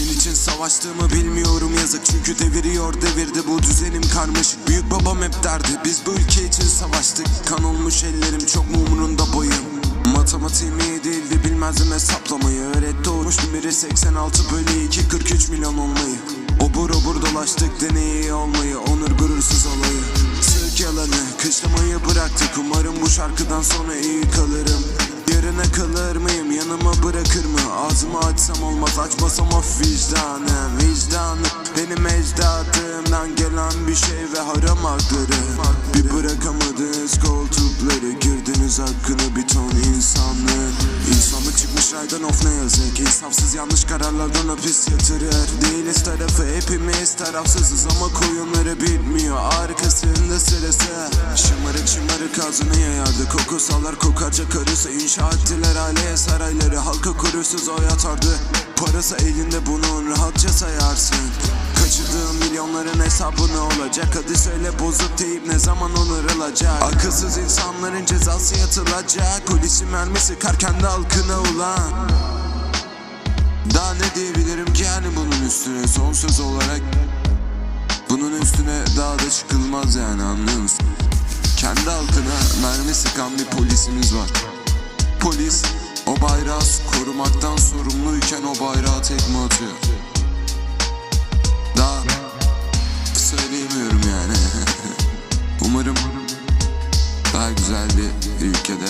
için savaştığımı bilmiyorum yazık. Çünkü deviriyor devirdi bu düzenim karmaşık. Büyük babam hep derdi biz bu ülke için savaştık. Kan olmuş ellerim çok mu umurunda boyum? Matematiğim iyi değildi bilmezdim hesaplamayı. Öğretti olmuş biri 86 bölü 2 43 milyon olmayı. Obur obur dolaştık deneyi olmayı Onur gurursuz olayı. Sık yalanı kışlamayı bıraktık. Umarım bu şarkıdan sonra iyi kalırım Olmaz açmasam of vicdanım Vicdanım. Benim ecdadımdan gelen bir şey ve haram hakları Bir bırakamadınız Raydan of ne yazık İnsafsız yanlış kararlardan hapis yatırır. Değiliz tarafı hepimiz tarafsızız ama koyunları bilmiyor. Arkasında sırası. Şımarık şımarık ağzını yayardı. Koku sallar kokarca karısı İnşa ettiler aileye sarayları. Halka kurusuz o yatardı Parası elinde bunun rahatça sayarsın Milyonların hesabı ne olacak? Hadi söyle bozuk deyip ne zaman onarılacak Akılsız insanların cezası yatılacak. Polisi mermisi kar kendi halkına ulan. Daha ne diyebilirim ki yani bunun üstüne? Son söz olarak Bunun üstüne daha da çıkılmaz yani anlıyor musun? Kendi halkına mermi sıkan bir polisimiz var. Polis o bayrağı korumaktan sorumluyken o bayrağı tekme atıyor daha güzel bir ülkede